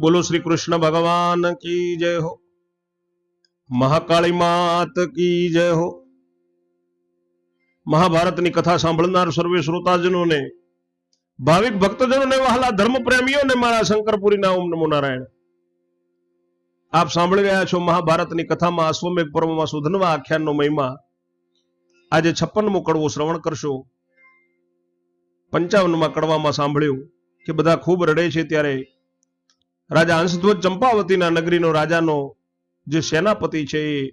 બોલો શ્રી કૃષ્ણ ભગવાન કી જય હો. મહાકાળી માત કી જય હો. મહાભારતની કથા સાંભળનાર સર્વે શ્રોતાજનોને, ભાવિક ભક્તજનોને વહાલા ધર્મ પ્રેમીઓને મારા શંકરપુરીના ઓમ નમો નારાયણ. આપ સાંભળી રહ્યા છો મહાભારતની કથામાં અશ્વમેઘ પર્વમાં સુધનવા આખ્યાનનો મહિમા. આજે છપ્પનમો કડવો શ્રવણ કરશો. પંચાવનમાં કડવામાં સાંભળ્યું કે બધા ખૂબ રડે છે ત્યારે રાજા હંસધ્વજ ચંપાવતીના નગરીનો રાજાનો જે સેનાપતિ છે, એ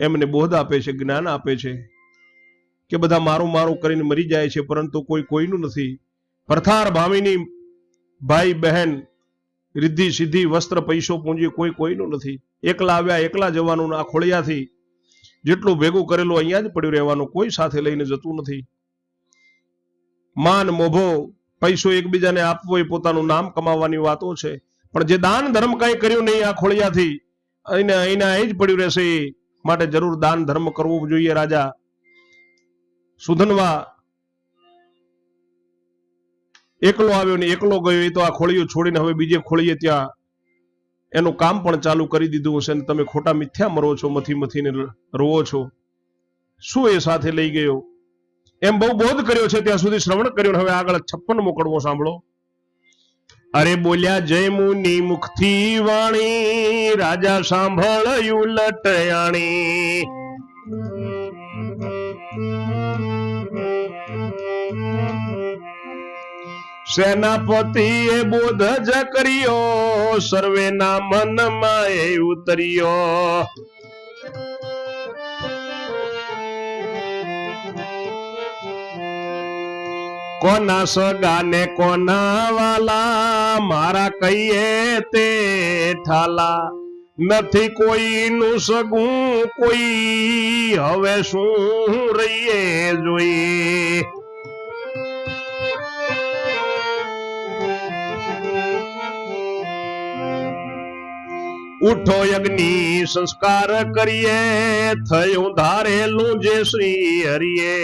એમને બોધ આપે છે, જ્ઞાન આપે છે કે બધા મારું મારું કરીને મરી જાય છે, પરંતુ કોઈ કોઈનું નથી. પ્રથાર ભાવીની ભાઈ બહેન રિદ્ધિ સિદ્ધિ વસ્ત્ર પૈસો પૂંજી કોઈ કોઈનું નથી. એકલા આવ્યા, એકલા જવાનું આ ખોળિયાથી જેટલું ભેગું કરેલું અહીંયા જ પડ્યું રહેવાનું, કોઈ સાથે લઈને જતું નથી. માન મોભો પૈસો એકબીજાને આપવો એ પોતાનું નામ કમાવાની વાતો છે. પણ જે દાન ધર્મ કઈ કર્યું નહીં આ ખોળિયાથી, એને અહીંના એ જ પડ્યું રહેશે માટે જરૂર દાન ધર્મ કરવું જોઈએ રાજા. સુધનવા એકલો આવ્યો ને એકલો ગયો, એ તો આ ખોળીઓ છોડીને હવે બીજે ખોળીએ ત્યાં. એનું કામ પણ ચાલુ કરી દીધું હશે ને તમે ખોટા મિથ્યા મરો છો, મથી મથીને રોવો છો. શું એ સાથે લઈ ગયો? એમ બહુ બોધ કર્યો છે ત્યાં સુધી શ્રવણ કર્યું હવે આગળ છપ્પન મોકળવો સાંભળો. અરે બોલ્યા જય મુનિ મુખથી વાણી, રાજા સાંભળ્યું લટયાણી. સેનાપતિએ બોધ જ કર્યો, સર્વેના મનમાં એ ઉતર્યો. કોના સગા ને કોના વાલા મારા કહીએ તે ઠાલા નથી કોઈનું સગું, કોઈ હવે શું રહીએ જોઈએ? ઉઠો યજ્ઞ સંસ્કાર કરીએ, થયું ધારેલું જે શ્રી હરિએ.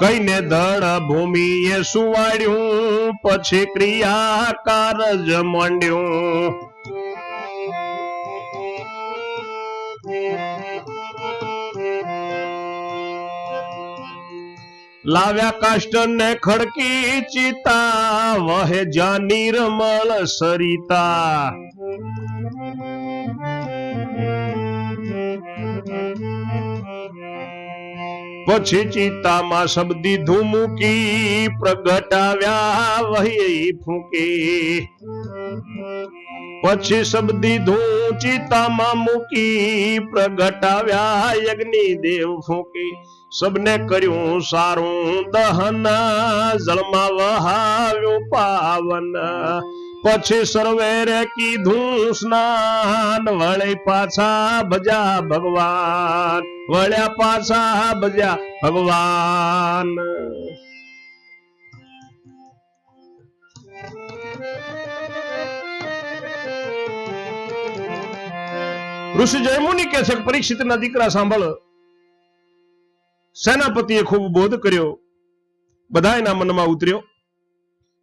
કઈને ધડ ભૂમિએ સુવાડ્યું, પછી ક્રિયા કારજ માંડ્યું. લાવ્યા કાષ્ટ ને ખડકી ચિતા, વહે જા નિર્મળ સરિતા. પછી ચિતામાં શબ્દી ધૂમુકી પ્રગટાવ્યા વહી ફૂકી. પછી શબ્દી ધૂ ચિતામાં મૂકી પ્રગટાવ્યા યજ્ઞ દેવ ફૂંકી. સબને કર્યું સારું દહન, જળમાં વહાવ્યું પાવન. પછી સર્વેરે કીધું, સ્નાન વળી પાછા ભજા ભગવાન, વળ્યા પાછા ભજા ભગવાન. ઋષિ જયમુનિ કે છે પરીક્ષિત પરીક્ષિતના દીકરા સાંભળ. સેનાપતિએ ખૂબ બોધ કર્યો. બધા એના મનમાં ઉતર્યો.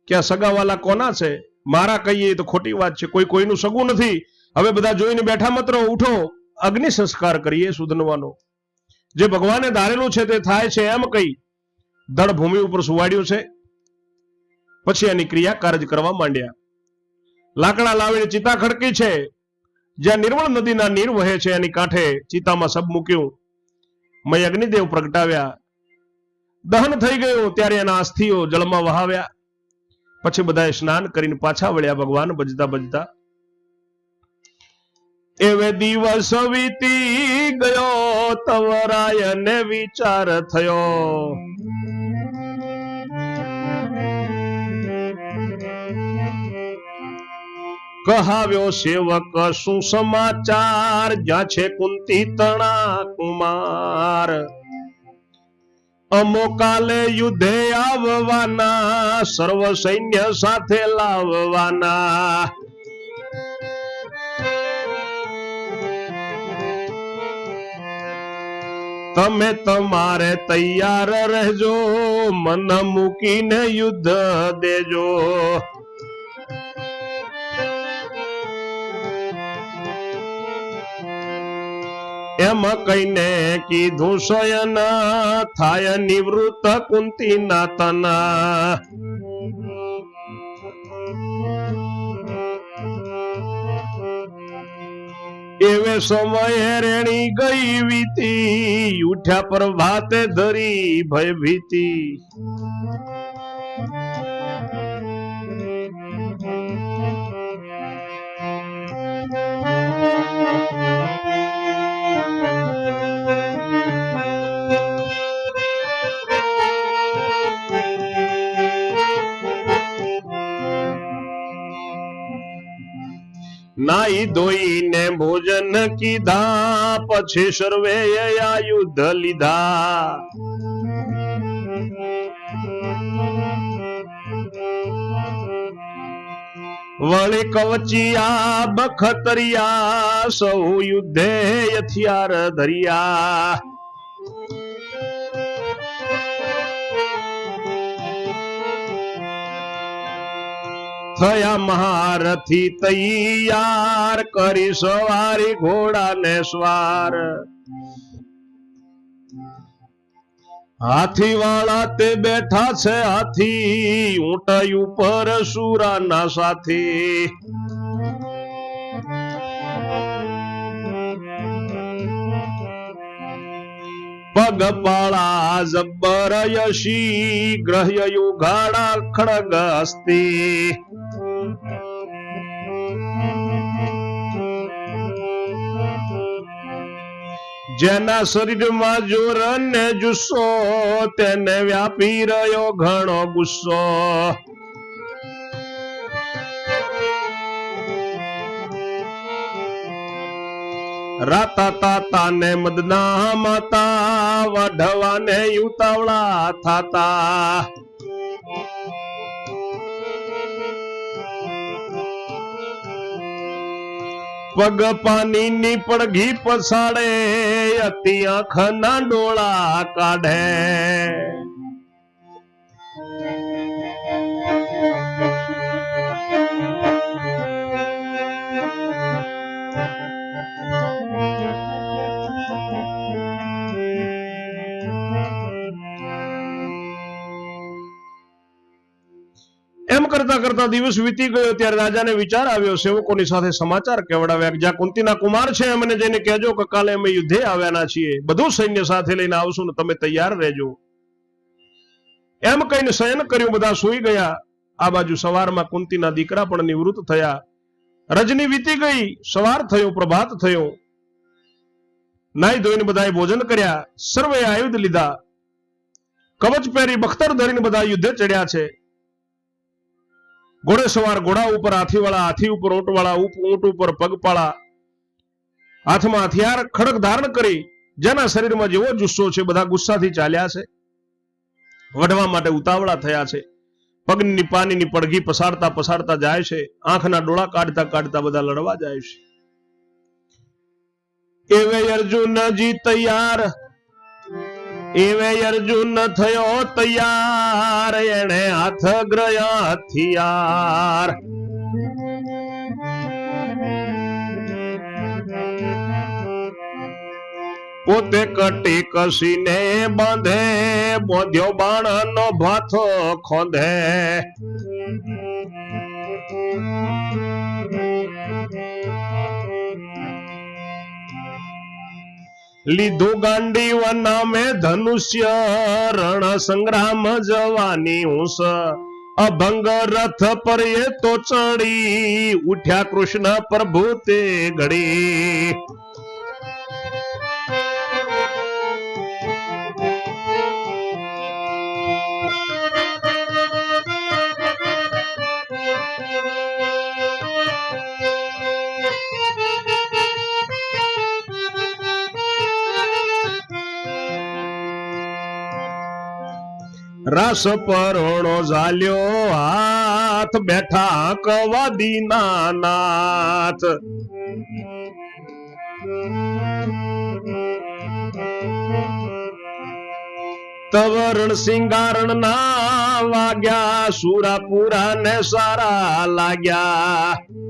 કે આ સગાવાલા કોના છે? મારા કહીએ તો ખોટી વાત છે. કોઈ કોઈનું સગું નથી. હવે બધા જોઈને બેઠા માત્ર ઉઠો. અગ્નિ સંસ્કાર કરીએ સુધનવાનો. જે ભગવાને ધારેલું છે તે થાય છે એમ કહી ધડ ભૂમિ ઉપર સુવાડ્યું છે. પછી એની ક્રિયા કાર્ય કરવા માંડ્યા. લાકડા લાવીને ચિતા ખડકી છે. જ્યાં નિર્મળ નદીના નીર વહે છે, એની કાંઠે ચિતામાં સબ મૂક્યું. મય અગ્નિદેવ પ્રગટાવ્યા. દહન થઈ ગયું, ત્યારે એના અસ્થિઓ જળમાં વહાવ્યા. પછી બધાએ સ્નાન કરીને પાછા વળ્યા ભગવાન, ભજતા ભજતા. એવે દિવસ વીતી ગયો તવરાય ને વિચાર થયો. કહાવ્યો સેવક, શું સમાચાર? જ્યાં છે કુંતી તણા કુમાર અમોકાલે યુદ્ધે આવવાના, સર્વ સૈન્ય સાથે લાવવાના. તમે તમારે તૈયાર રહેજો, મન મૂકીને યુદ્ધ દેજો. એમ કહીને કીધું શયન થાય નિવૃત્ત કુંતી નાતના એવે સમયે રેણી ગઈ વીતી, ઉઠ્યા પર ભાતે ધરી ભય નાઈ ધોઈને ભોજન કીધા, પછી સર્વે આયુધ લીધા. વળી કવચિયા, બખતરિયા, સૌ યુદ્ધે હથિયાર ધરિયા. થયા મહારથી તૈયાર કરી સવારી ઘોડાને સ્વાર. હાથી વાળા તે બેઠા છે હાથી, ઊંટાઈ ઉપર સુરાના સાથી. પગપાળા જબ્બર યશી ગ્રહ્ય યુગાડા ખડગ હસ્તે જેના શરીરમાં જોર ને જુસ્સો, તેને વ્યાપી રહ્યો ઘણો ગુસ્સો. રાતા તાતા ને મદના માતા, વાઢવાને ઉતાવળા થાતા. પગ પાની ની પડઘી પસાડે અતિ આંખ ના ડોળા કાઢે. કરતા કરતા દિવસ વીતી ગયો ત્યારે રાજાને વિચાર આવ્યો, સેવકોની સાથે સમાચાર કેવડાવ્યા જ્યાં કુંતીના કુમાર છે, અમને જઈને કહેજો કે કાલે અમે યુદ્ધે આવ્યાના છીએ. બધું સૈન્ય સાથે લઈને આવશું ને તમે તૈયાર રહેજો. એમ કહીને શયન કર્યું, બધા સૂઈ ગયા. આ બાજુ સવારમાં કુંતીના દીકરા પણ નિવૃત્ત થયા. રજની વીતી ગઈ, સવાર થયો, પ્રભાત થયો. નાઈ ધોઈને બધાએ ભોજન કર્યા, સર્વે આયુધ લીધા. કવચ પહેરી બખ્તર ધરીને બધા યુદ્ધે ચડ્યા છે. ઘોડે સવાર ઘોડા ઉપર, હાથીવાળા, હાથી ઉપર ઊંટવાળા ઊંટ ઉપર, પગપાળા. હાથમાં હથિયાર ખડક ધારણ કરી જેના શરીરમાં જેવો જુસ્સો છે, બધા ગુસ્સાથી ચાલ્યા છે. વઢવા માટે ઉતાવળા થયા છે. પગની પાણીની પડઘી પસારતા પસારતા જાય છે. આંખના ડોળા કાઢતા કાઢતા બધા લડવા જાય છે. એવે અર્જુનજી તૈયાર. એવે અર્જુન થયો તૈયાર એને હાથ ગ્રયા હથિયાર. પોતે કટી કસીને બાંધે બોધ્યો બાણ નો ભાથો ખોંધે લીધું ગાંડી વનામે ધનુષ્ય રણ સંગ્રામ જવાની હુંસ અભંગ રથ પર એ તો ચડી, ઉઠ્યા કૃષ્ણ પ્રભુ તે ઘડી. રાસ પરોણો ઝાલ્યો, હાથ બેઠા કવાદી ના નાથ તવરણ સિંગારણ ના વાગ્યા સુરાપુરા ને સારા લાગ્યા.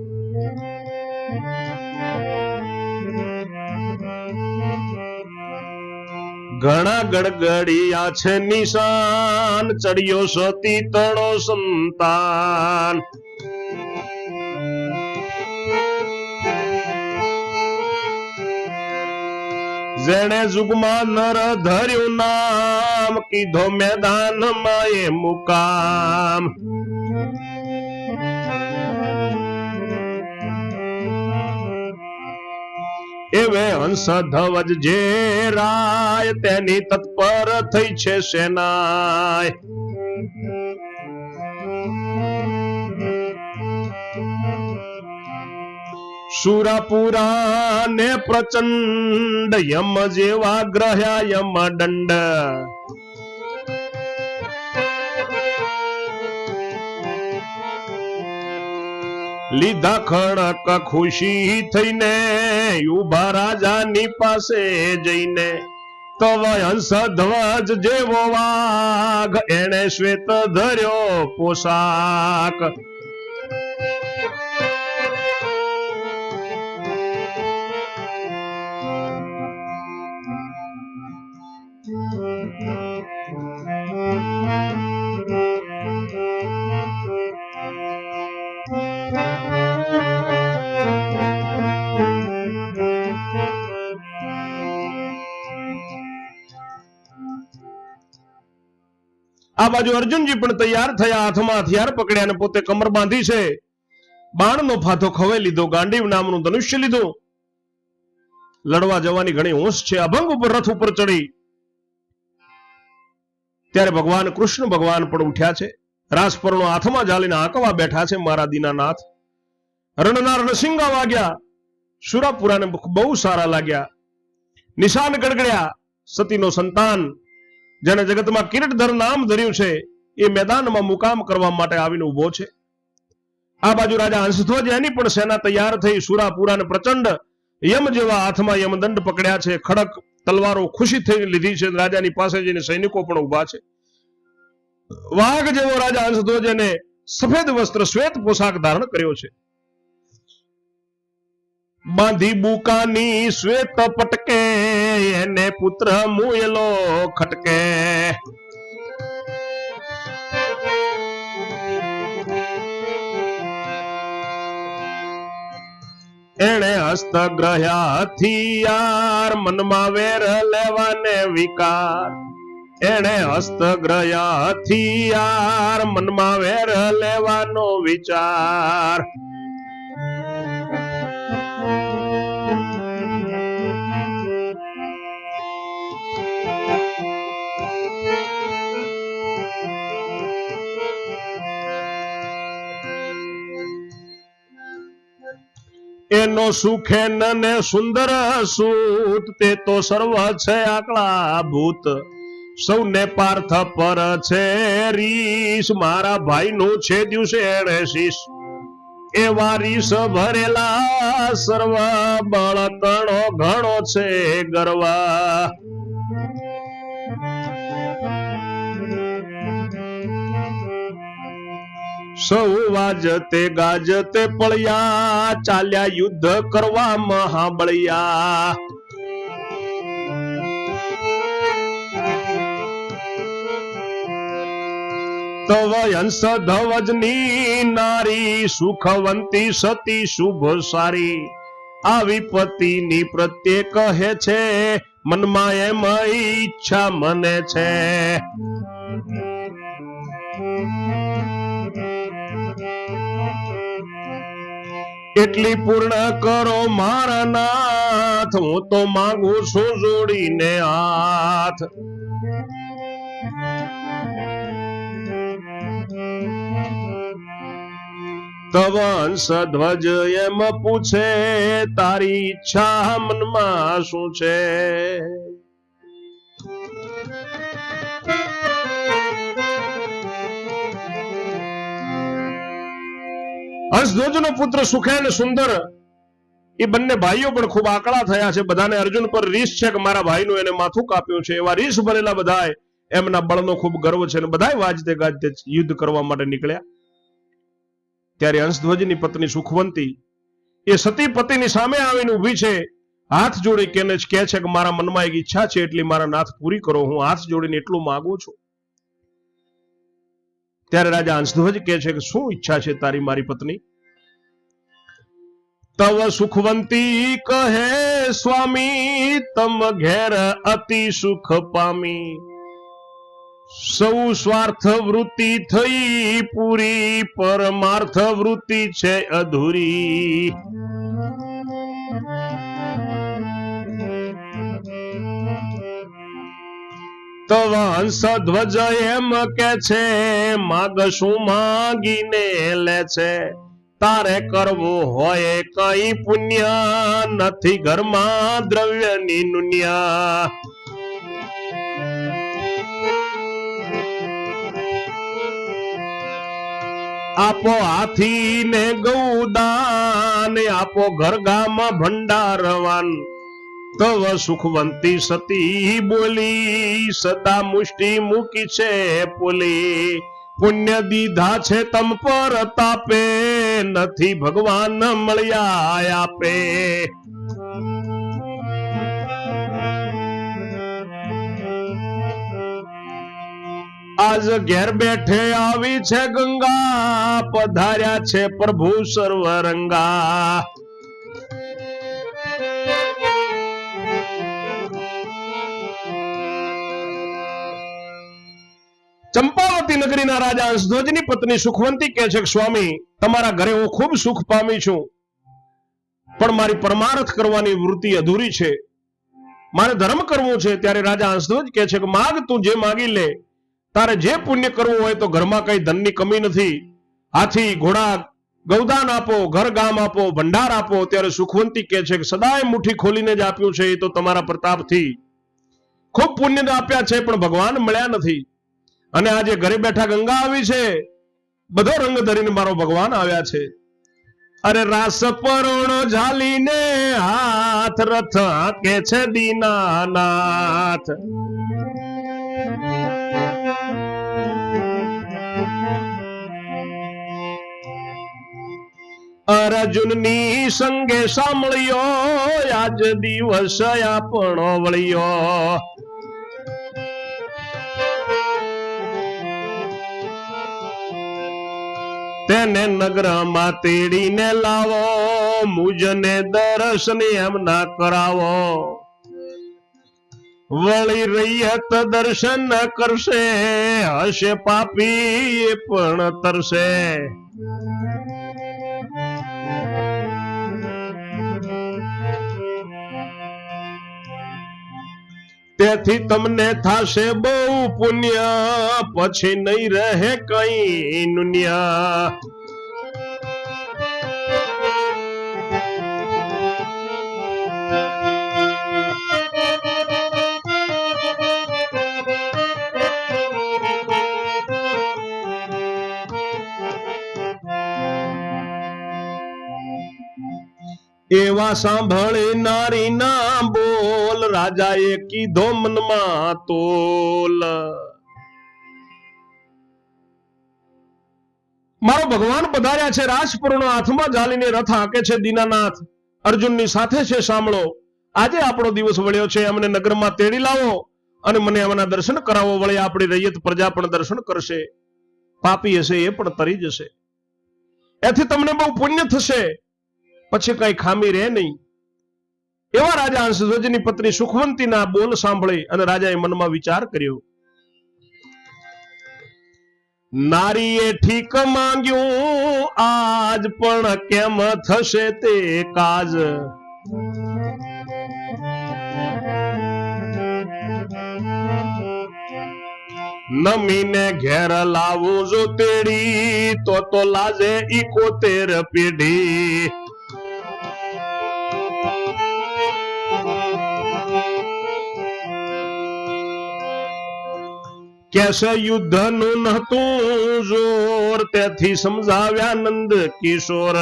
ઘણા ગડગડિયા છે નિશાન, ચડિયો સતી તણો સંતાન. જેણે જુગમાં નર ધર્યું નામ, કીધો મેદાનમાં એ મુકામ. એવે હંસ ધવજ જે રાય તેની તત્પર થઈ છે સેનાય. સુરાપુરા ને પ્રચંડ યમ જેવા ગ્રહ્યા યમ દંડ. લીધા ખડક ખુશી થઈને ઊભા રાજાની પાસે જઈને તો હંસ ધ્વજ જેવો વાઘ એણે શ્વેત ધર્યો પોશાક આ બાજુ અર્જુનજી પણ તૈયાર થયા, હાથમાં હથિયાર પકડ્યા અને પોતે કમર બાંધી છે. બાણનો ફાથો ખવે લીધો, ગાંડીવ નામનું ધનુષ્ય લીધું. લડવા જવાની ઘણી હોશ છે, અભંગ ઉપર રથ ઉપર ચડી. ત્યારે ભગવાન કૃષ્ણ ભગવાન પણ ઉઠ્યા છે. રાસપરણો હાથમાં જાલીને આંકવા બેઠા છે મારા દીનાનાથ રણના રણસિંગા વાગ્યા. સુરાપુરાને બહુ સારા લાગ્યા. નિશાન ગડગડ્યા. સતીનો સંતાન જેને જગતમાં કિરીટધર નામ ધર્યું છે, એ મેદાનમાં મુકામ કરવા માટે આવીને ઊભો છે. આ બાજુ રાજા હંસધ્વજ એની પણ સેના તૈયાર થઈ સુરાપુરા ને પ્રચંડ યમ જેવા હાથમાં યમદંડ પકડ્યા છે. ખડક, તલવારો ખુશી થઈ લીધી છે. રાજાની પાસે જઈને સૈનિકો પણ ઊભા છે. વાઘ જેવો રાજા હંસધ્વજ એને સફેદ વસ્ત્ર, શ્વેત પોશાક ધારણ કર્યો છે. બાંધી બુકાની શ્વેત પટકે, એને પુત્ર મુયલો ખટકે. એણે હસ્ત ગ્રહ્યાથી યાર મનમાં વેર લેવાને વિકાર. એણે હસ્ત ગ્રહ્યાથી યાર મનમાં વેર લેવાનો વિચાર. એનો સુખેન ને સુંદર સુત, તે તો સર્વ છે આકળા ભૂત. સૌને પાર્થ પર છે રીસ, મારા ભાઈ નું છે દિવસે એણે શીશ એવા રીસ ભરેલા સર્વ બળતણો ઘણો છે ગરવા. સૌ વાજતે ગાજતે પળ્યા, ચાલ્યા યુદ્ધ કરવા મહાબળિયા. તવ હંસ ધવજની નારી, સુખવંતી સતી શુભ સારી. આવી પતિની પ્રત્યે કહે છે, મનમાં એમ ઈચ્છા મને છે. એટલી પૂર્ણ કરો મારા નાથ. હું તો માંગુ છું જોડીને હાથ. તવ સધ્વજ ધ્વજ એમ પૂછે, તારી ઈચ્છા મનમાં શું છે? હંસધ્વજનો પુત્ર સુખેન સુંદર. એ બંને ભાઈઓ પણ ખૂબ આકળા થયા છે. બધાને અર્જુન પર રીસ છે કે મારા ભાઈનું એને માથું કાપ્યું છે. એવા રીસ ભરેલા બધાય એમના બળનો ખૂબ ગર્વ છે અને બધાય વાજતે ગાજતે યુદ્ધ કરવા માટે નીકળ્યા. ત્યારે હંસધ્વજની પત્ની સુખવંતી એ સતી પતિની સામે આવીને ઊભી છે. હાથ જોડી કેને કહે છે કે મારા મનમાં એક ઈચ્છા છે એટલી મારા નાથ પૂરી કરો. હું હાથ જોડીને એટલું માંગુ છું. ત્યારે રાજા હંસધ્વજ કહે છે કે શું ઈચ્છા છે તારી મારી પત્ની? તવ સુખવંતી કહે, સ્વામી, તમ ઘેર અતિ સુખ પામી. સૌ સ્વાર્થ વૃત્તિ થઈ, પૂરી પરમાર્થ વૃત્તિ છે અધૂરી. તવ હંસ ધ્વજ એમ કે છે માગ શું માગીને લે છે. તારે કરવું હોય કઈ પુણ્ય નથી ઘરમાં દ્રવ્યની નુન્યા. આપો હાથી ને ગૌદાન, આપો ઘર ગામ ભંડારવાન. તવ સુખવંતી સતી બોલી, સદા મુષ્ટિ મૂકી છે પોલી. પુણ્ય દીધા છે તમ પર તાપે. નથી ભગવાન મળ્યા આપે. આજ ઘેર બેઠે આવી છે ગંગા. પધાર્યા છે પ્રભુ સર્વરંગા. ચંપાવતી નગરીના રાજા હંસધ્વજની પત્ની સુખવંતી કહે છે કે, સ્વામી, તમારા ઘરે હું ખૂબ સુખ પામી છું. પણ મારી પરમાર્થ કરવાની વૃત્તિ અધૂરી છે. મારે ધર્મ કરવું છે. ત્યારે રાજા હંસધ્વજ કહે છે કે, માગ તું જે માગી લે. તારે જે પુણ્ય કરવું હોય તો ઘરમાં કઈ ધનની કમી નથી. હાથી, ઘોડા, ગૌદાન આપો, ઘર ગામ આપો, ભંડાર આપો. ત્યારે સુખવંતી કહે છે કે, સદાય મુઠ્ઠી ખોલીને જ આપ્યું છે. એ તો તમારા પ્રતાપથી ખૂબ પુણ્ય આપ્યા છે, પણ ભગવાન મળ્યા નથી. અને આજે ઘરે બેઠા ગંગા આવી છે, બધો રંગ ધરીને મારો ભગવાન આવ્યા છે. અરે રાસ પરોણો ઝાલીને હાથ રથ કે છે દીનાનાથ. અર્જુનની સંગે સાંભળ્યો, આજ દિવસ આપણો વળ્યો. તેને નગરમાં તેડીને લાવો, મુજને દર્શન એમ ના કરાવો. વળી રૈયત દર્શન કરશે, હશે પાપી પણ તરશે. તેથી તમને થાશે બહુ પુણ્ય પછી નહીં રહે કઈ નુન્યા. એવા સાંભળી નારી ના બોલ, રાજાએ કીધો મનમાં તોલ. મારો ભગવાન પધાર્યા છે, રાજપુરનો હાથમાં જાલીને રથ હાકે છે દીનાનાથ. અર્જુનની સાથે છે, સાંભળો. આજે આપણો દિવસ વળ્યો છે, અમને નગરમાં તેડી લાવો અને મને એમના દર્શન કરાવો, વળે આપણી રૈયત પ્રજા પણ દર્શન કરશે. પાપી હશે એ પણ તરી જશે. એથી તમને બહુ પુણ્ય થશે. પછી કઈ ખામી રહે નહીં. એવા રાજા હંસધ્વજની પત્ની સુખવંતીના બોલ સાંભળી અને રાજાએ મનમાં વિચાર કર્યો. નારીએ ઠીક માંગ્યું, આજ પણ કેમ થશે તે કાજ? નમીને ઘેર લાવું જો તેડી, તો તો લાજે ઇકોતેર પેઢી. કેસે યુદ્ધનું નહોતું જોર, તેથી સમજાવ્યા નંદ કિશોર.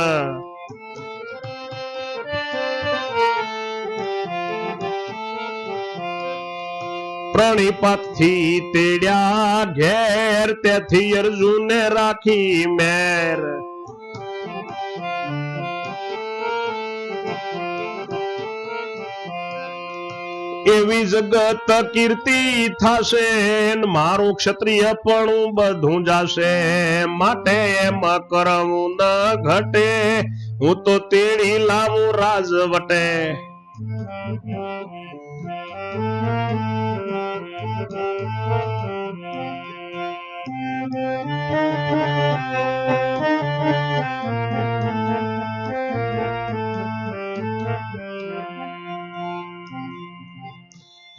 પ્રણીપતથી તેડ્યા ઘેર, તેથી અર્જુને રાખી મેર. એવી જગત કીર્તિ થશે મારું ક્ષત્રિય પણ બધું જાશે. માટે એમ કરવું ન ઘટે. હું તો તેડી લાવું રાજવટે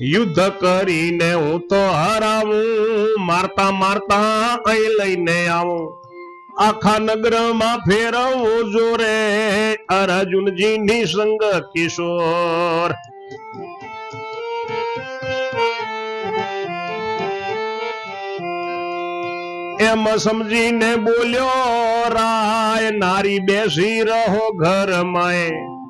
યુદ્ધ કરીને હું તો હરાવું. મારતા મારતા અહીં લઈને આવું. આખા નગરમાં ફેરવું જોરે. અર્જુનજી નિસંગ કિશોર. એમ સમજીને બોલ્યો, રાય નારી બેસી રહો ઘરમાં.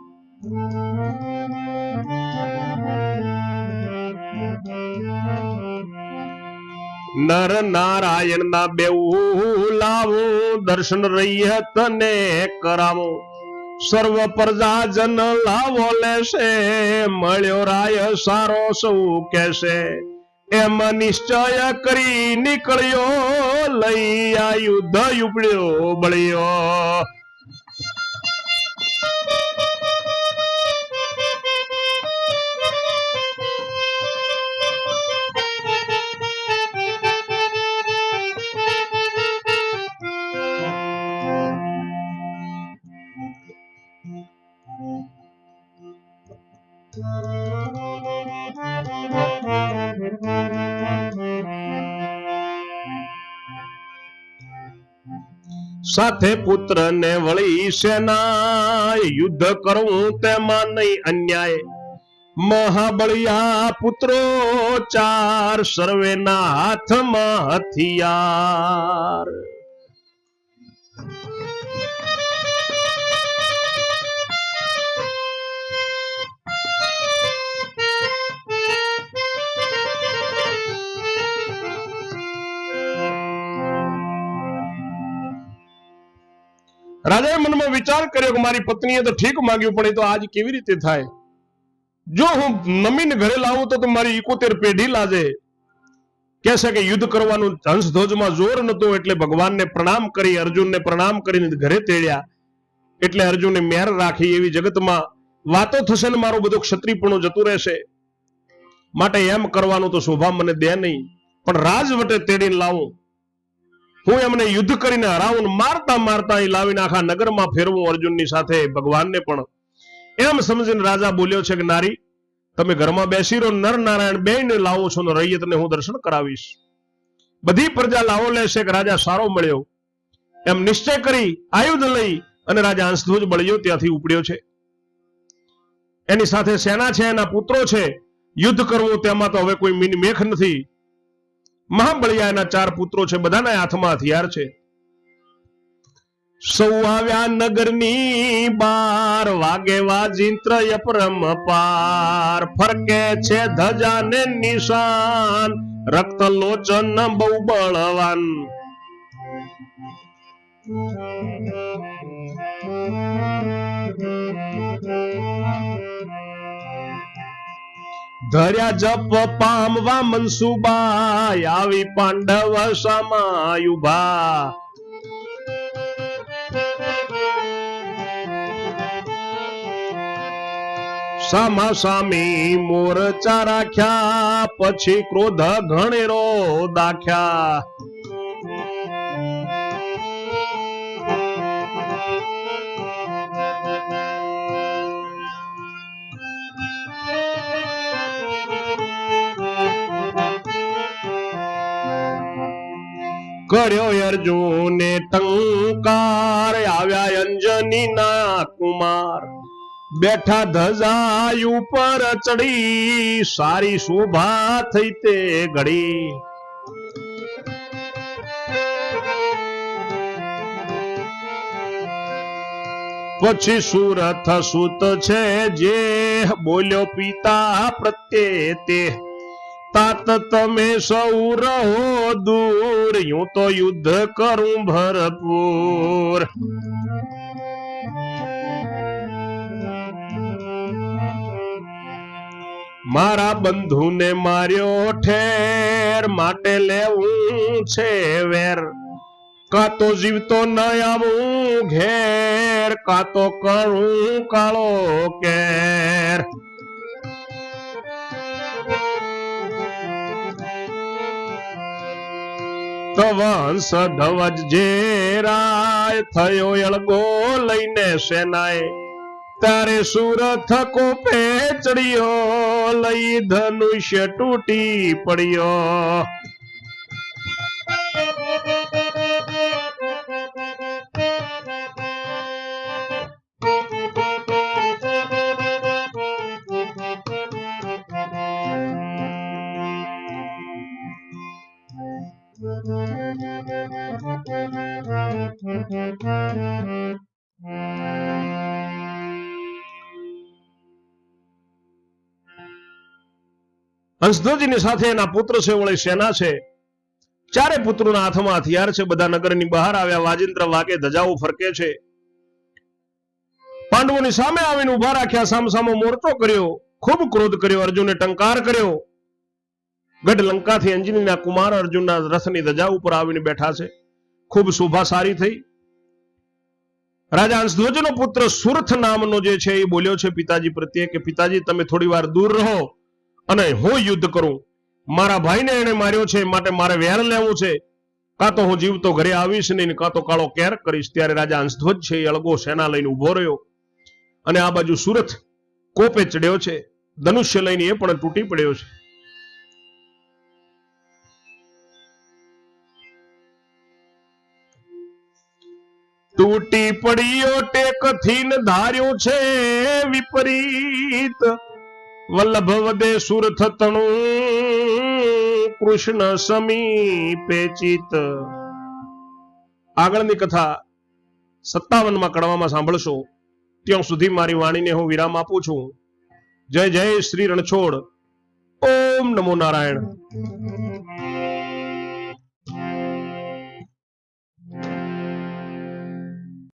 નર નારાયણ ના બેવું લાવું, દર્શન રહીએ તને કરાવું. સર્વ પ્રજાજન લાવો લેશે, મળ્યો રાય સારો સૌ કેશે એમ નિશ્ચય કરી નીકળ્યો, લઈ આ યુદ્ધ ઉપડ્યો, બળ્યો. સાથે પુત્ર ને વળી સેના યુદ્ધ કરવું તેમાં નહીં અન્યાય. મહાબળિયા પુત્રો, ચાર સર્વેના હાથમાં હથિયાર. રાજાએ મનમાં વિચાર કર્યો કે મારી પત્નીએ તો ઠીક માંગ્યું, પણ એ તો આજ કેવી રીતે થાય? જો હું નમીને ઘરે લાવું તો મારી ઇકોતેર પેઢી લાજે. કહેશે કે યુદ્ધ કરવાનું હંસધ્વજમાં જોર નતો એટલે ભગવાનને પ્રણામ કરી, અર્જુનને પ્રણામ કરીને ઘરે તેડ્યા. એટલે અર્જુને મેર રાખી એવી જગતમાં વાતો થશે ને મારું બધું ક્ષત્રિયપણું જતું રહેશે. માટે એમ કરવાનું તો શોભા મને દે નહીં. પણ રાજવટે તેડીને લાવું. હું એમને યુદ્ધ કરીને હરાવું મારતા મારતા અહીં લાવીને આખા નગરમાં ફેરવું અર્જુનની સાથે ભગવાનને પણ. એમ સમજીને રાજા બોલ્યો છે કે નારી, તમે ઘરમાં બેસી રહો નર નારાયણ બે ને લાવો છો ને રૈયતને હું દર્શન કરાવીશ. બધી પ્રજા લાવો લેશે કે રાજા સારો મળ્યો. એમ નિશ્ચય કરી આયુધ લઈ અને રાજા હંસધ્વજ બળ્યો ત્યાંથી ઉપડ્યો છે. એની સાથે સેના છે, એના પુત્રો છે. યુદ્ધ કરવું તેમાં તો હવે કોઈ મીન મેખ નથી. મહાબળિયા એના ચાર પુત્રો છે, બધાના હાથમાં હથિયાર છે. સૌ આવ્યા નગરની બાર, વાગે વાજિંત્ર અપરમ પાર. ફરકે છે ધજા ને નિશાન રક્ત લોચન બહુ બળવાન. ધર્યા જપ પામવા મનસુબા આવી પાંડવ સમાયુભા સામા સામી મોરચા રાખ્યા, પછી ક્રોધ ઘણેરો દાખ્યા. કર્યો અર્જુને ટંકાર. આવ્યા અંજની ના કુમાર. બેઠા ધજાય ઉપર ચડી. સારી શોભા થઈ તે ઘડી. પછી સુરથ સુત છે જે બોલ્યો, પિતા પ્રત્યે તે તાત તમે સૌ રહો દૂર હું તો યુદ્ધ કરું ભરપૂર. મારા બંધુને માર્યો ઠેર, માટે લેવું છે વેર. કા તો જીવતો ન આવું ઘેર, કા તો કરું કાળો કેર. તો વંશ ધવજ જે રાય થયો અળગો લઈને સેનાએ તારે સુરથ કોપે ચડ્યો, લઈ ધનુષ્ય તૂટી પડ્યો. હંસધ્વજની સાથે એના પુત્ર છે વળી સેના છે. ચારે પુત્રોના હાથમાં હથિયાર છે, બધા નગરની બહાર આવ્યા, વાજિંત્ર વાગે, ધજાઓ ફરકે છે. પાંડવોની સામે આવીને ઊભા રાખ્યા, સામસામો મોરચો કર્યો, ખૂબ ક્રોધ કર્યો અર્જુને ટંકાર કર્યો. ગઢ લંકાથી અંજનીના કુમાર અર્જુનના રથની ધજા ઉપર આવીને બેઠા છે. ખૂબ શોભા સારી થઈ. રાજા હંસધ્વજનો પુત્ર સુરથ નામનો જે છે, એ બોલ્યો છે, પિતાજી, પ્રત્યે કે પિતાજી, તમે થોડી વાર દૂર રહો. અને હું યુદ્ધ કરું. મારા ભાઈને એને માર્યો છે, માટે મારે વેર લેવું છે. કાં તો હું જીવતો ઘરે આવીશ નહીં કાં તો કાળો કેર કરીશ. ત્યારે રાજા અંશધ્વજ છે, એ અળગો સેના લઈને ઊભો રહ્યો. અને આ બાજુ સુરત કોપે ચડ્યો છે. ધનુષ્ય લઈને એ પણ તૂટી પડ્યો છે. તૂટી પડ્યો ટેકથી ને ધાર્યો છે વિપરીત. વલ્લભ વદે સુર કૃષ્ણ સમીપે ચિત આગળની કથા સત્તાવનમાં કડવામાં સાંભળશો. ત્યાં સુધી મારી વાણીને હું વિરામ આપું છું. જય જય શ્રી રણછોડ. ઓમ નમો નારાયણ.